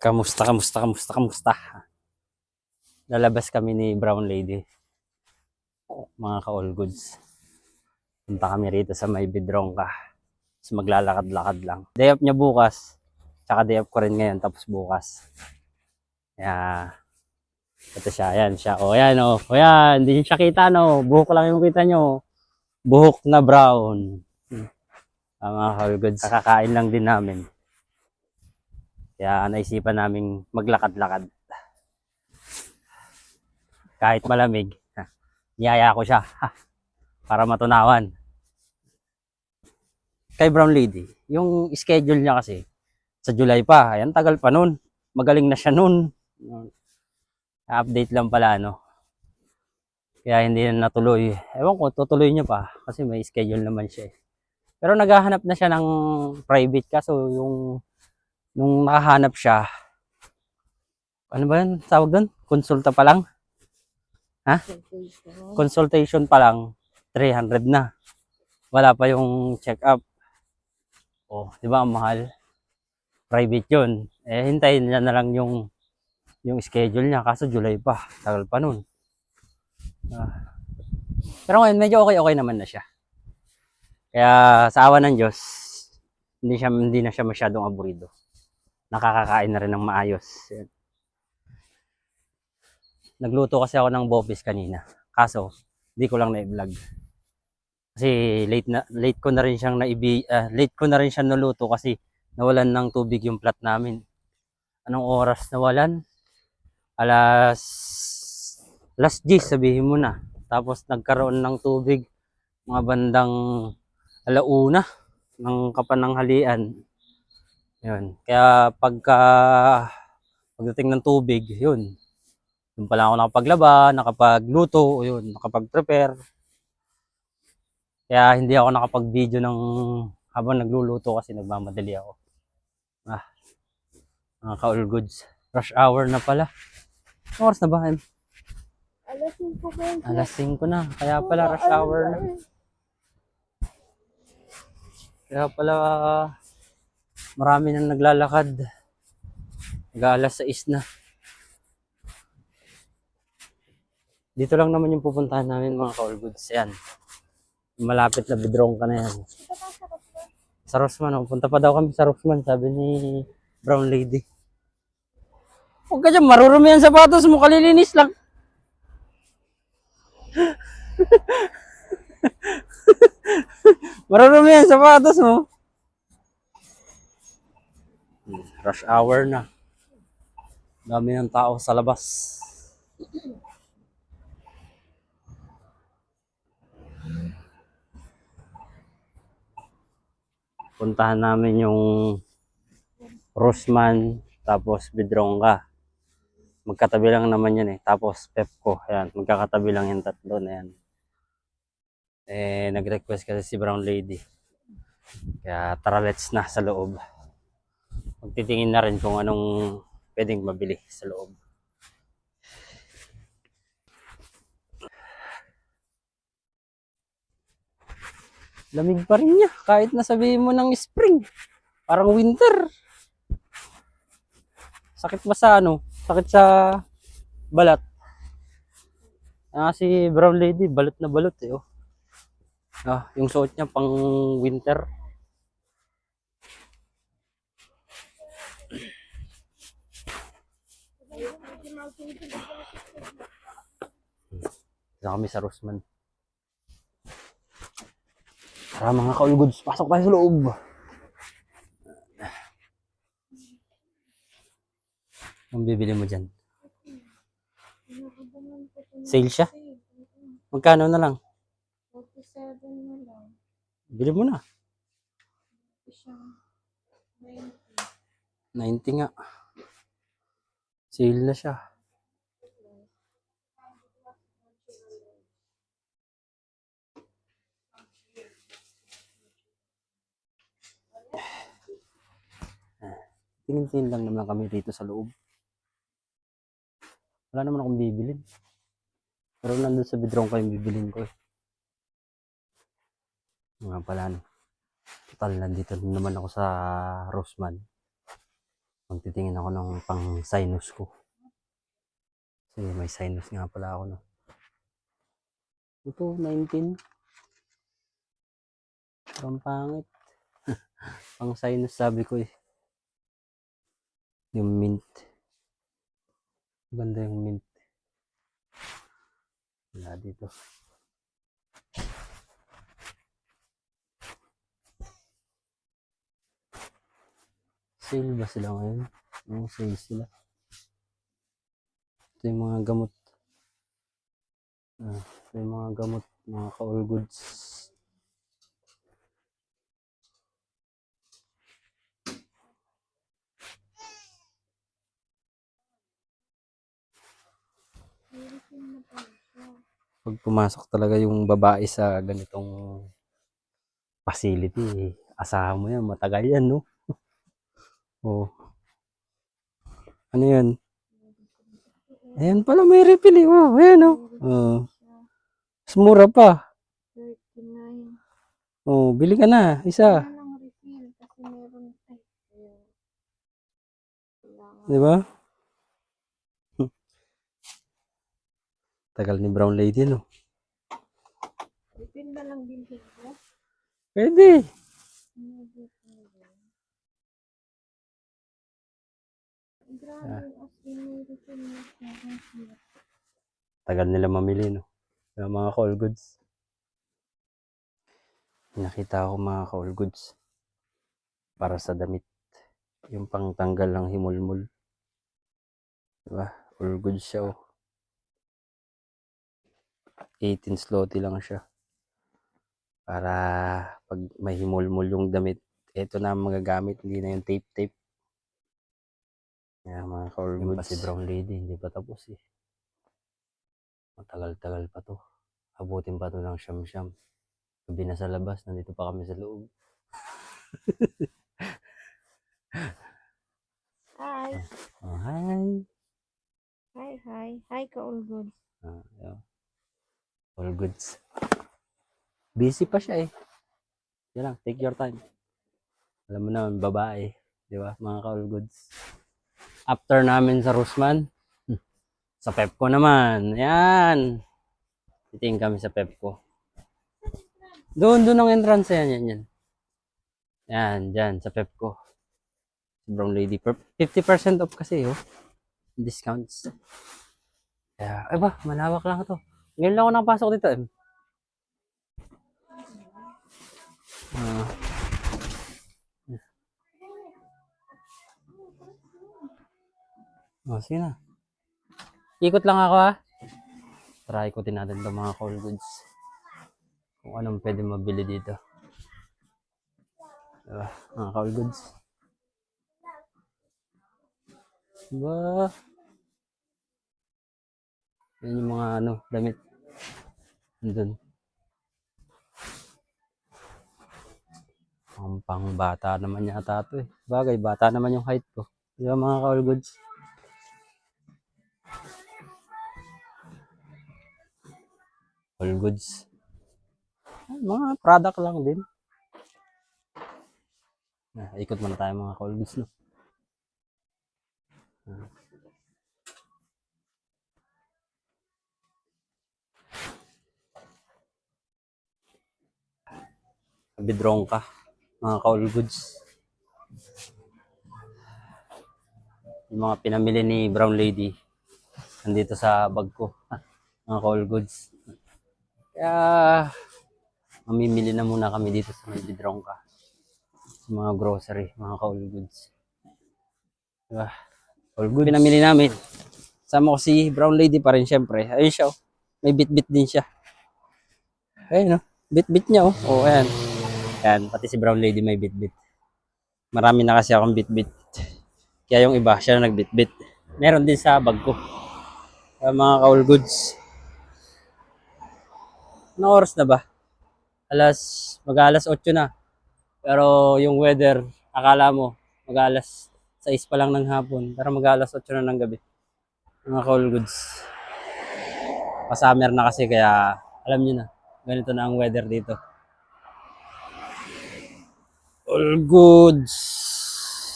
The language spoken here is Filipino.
Kamusta, kamusta, kamusta, kamusta? Lalabas kami ni Brown Lady. Mga ka-all goods. Punta kami rito sa may Bidrongka. Tapos maglalakad-lakad lang. Day off niya bukas. Tsaka day off ko rin ngayon tapos bukas. Kaya, ito siya. Ayan siya. O, ayan o. O, ayan. Hindi siya kita no. Buhok lang yung kita nyo. Buhok na brown. Ah, mga ka-all goods. Kakakain lang din namin. Kaya naisipan namin maglakad-lakad. Kahit malamig, niyaya ko siya para matunawan. Kay Brown Lady, yung schedule niya kasi sa July pa, ayan tagal pa nun. Magaling na siya nun. Update lang pala no. Kaya hindi na natuloy. Ewan ko, tutuloy niya pa kasi may schedule naman siya. eh. Pero naghahanap na siya ng private kaso yung nung nakahanap siya, ano ba yun? Tawag doon? Konsulta pa lang? Consultation pa lang, 300 na. Wala pa yung check-up. Oh, di ba ang mahal? Private yun. Eh, hintayin niya na lang yung yung schedule niya. Kaso July pa. Tagal pa nun. Ah. Pero ngayon, medyo okay-okay naman na siya. Kaya sa awa ng Diyos, hindi, siya, hindi na siya masyadong aburido nakakakain na rin ng maayos. Nagluto kasi ako ng bopis kanina. Kaso, hindi ko lang na-vlog. Kasi late na late ko na rin siyang naibi ah, late ko na rin siya naluto kasi nawalan ng tubig yung plat namin. Anong oras nawalan? Alas alas 10 sabihin mo na. Tapos nagkaroon ng tubig mga bandang alauna ng kapananghalian. Yun. Kaya pagka pagdating ng tubig, yun. Doon pa lang ako nakapaglaba, nakapagluto, yun, nakapag-prepare. Kaya hindi ako nakapag-video ng habang nagluluto kasi nagmamadali ako. Ah, mga ka-all goods. Rush hour na pala. Anong oras na ba? Alas 5 po yun. Alas 5 na. Kaya pala rush hour na. Kaya pala marami nang naglalakad. Mag-alas 6 na. Dito lang naman yung pupuntahan namin mga ka-all goods. Yan. Malapit na bidrong ka na yan. Sa Rosman. oh. Punta pa daw kami sa Rosman. Sabi ni Brown Lady. Huwag ka dyan. Marurumi ang sapatos mo. Kalilinis lang. Marurumi ang sapatos mo. Rush hour na. Dami ng tao sa labas. Puntahan namin yung Rosman, tapos Bidrongga. Magkatabi lang naman yan eh. Tapos Pepco, ayan. Magkakatabi lang yung tatlo na yan. Eh, nag-request kasi si Brown Lady. Kaya tara let's na sa loob. Magtitingin na rin kung anong pwedeng mabili sa loob. Lamig pa rin niya, kahit na sabihin mo ng spring. Parang winter. Sakit ba sa ano? Sakit sa balat. Ah, si Brown Lady, balot na balot eh. Oh. Ah, yung suot niya pang winter. Dito kami sa Rosman. Tara mga ka goods, pasok tayo sa loob. Anong bibili mo dyan? Sale siya? Magkano na lang? 47 na lang. Bili mo na. Siya 90. 90 nga. Sale na siya. Tingin-tingin lang naman kami dito sa loob. Wala naman akong bibilin. Pero nandun sa bidrong ko yung bibilin ko eh. Mga pala no. Total, nandito na naman ako sa Rosman. Magtitingin ako ng pang sinus ko. Kasi may sinus nga pala ako no. Ito, 19. Parang pangit. pang sinus sabi ko eh. Yung mint. Ganda yung mint. Wala dito. Sale ba sila ngayon? Oo, sale sila. Ito yung mga gamot. Ah, ito yung mga gamot, mga ka-all goods. Medicine na pala siya. Pag pumasok talaga yung babae sa ganitong facility, asahan mo yan, matagal yan, no? Oo. Ano yan? Ayan pala, may refill eh. Oh, ayan, oh. Oo. Mas mura pa. 39. Oh, bili ka na, isa. Wala lang refill kasi meron ay ayun. Kailangan. Di ba? Hmm. Tagal ni Brown Lady, no? Refill na lang bilhin ko. Pwede. Grabe, as in. Tagal nila mamili, no? Yung mga call goods. Nakita ko mga call goods. Para sa damit. Yung pangtanggal ng himulmul. Diba? All goods siya, oh. 18 slotty lang siya. Para pag may himulmul yung damit, ito na ang magagamit, hindi na yung tape-tape. Kaya mga call goods. pa si Brown Lady, hindi pa tapos eh. Matagal-tagal pa to. Abutin pa to ng siyam-siyam. Gabi na sa labas, nandito pa kami sa loob. Hi. Oh, hi! Hi, hi. Hi ka all good. Ah, yeah. All goods. Busy pa siya eh. Yan lang, take your time. Alam mo naman, babae. Di ba? Mga ka-all goods. After namin sa Rusman, hmm, sa Pepco naman. Yan. Titingin kami sa Pepco. Doon, doon ang entrance. Yan, yan, yan. Yan, dyan, sa Pepco. Brown Lady. Per- 50% off kasi, oh. Discounts. Kaya, ay ba, malawak lang ito. Ngayon lang ako nakapasok dito. Eh. Ah. oh, sige na. Ikot lang ako ha. Try ikutin natin itong mga call goods. Kung anong pwede mabili dito. Diba? Mga call goods. Diba? Yan yung mga ano, damit. Nandun. Ang pang bata naman yata ito eh. Bagay, bata naman yung height ko. Di ba mga ka-all goods? All goods. Ay, Mga product lang din. Ah, ikot muna tayo mga ka-all goods no. Bidrong ka. Mga ka-all goods. Yung mga pinamili ni Brown Lady. Nandito sa bag ko. Mga ka-all goods. Kaya, mamimili na muna kami dito sa may Bidrong ka. Sa mga grocery, mga ka-all goods. Diba? All good. Pinamili namin. Sama ko si Brown Lady pa rin syempre. Ayun siya oh. May bit-bit din siya. Ayun oh. Bit-bit niya oh. Oh, ayan. Yan, pati si Brown Lady may bit-bit. Marami na kasi akong bit-bit. Kaya yung iba, siya na nag-bit-bit. Meron din sa bag ko. Kaya mga ka-all goods. Ano oras na ba? Alas, mag-alas 8 na. Pero yung weather, akala mo, mag-alas 6 pa lang ng hapon. Pero mag-alas 8 na ng gabi. Mga ka-all goods. Pa-summer na kasi kaya, alam nyo na, ganito na ang weather dito. All goods.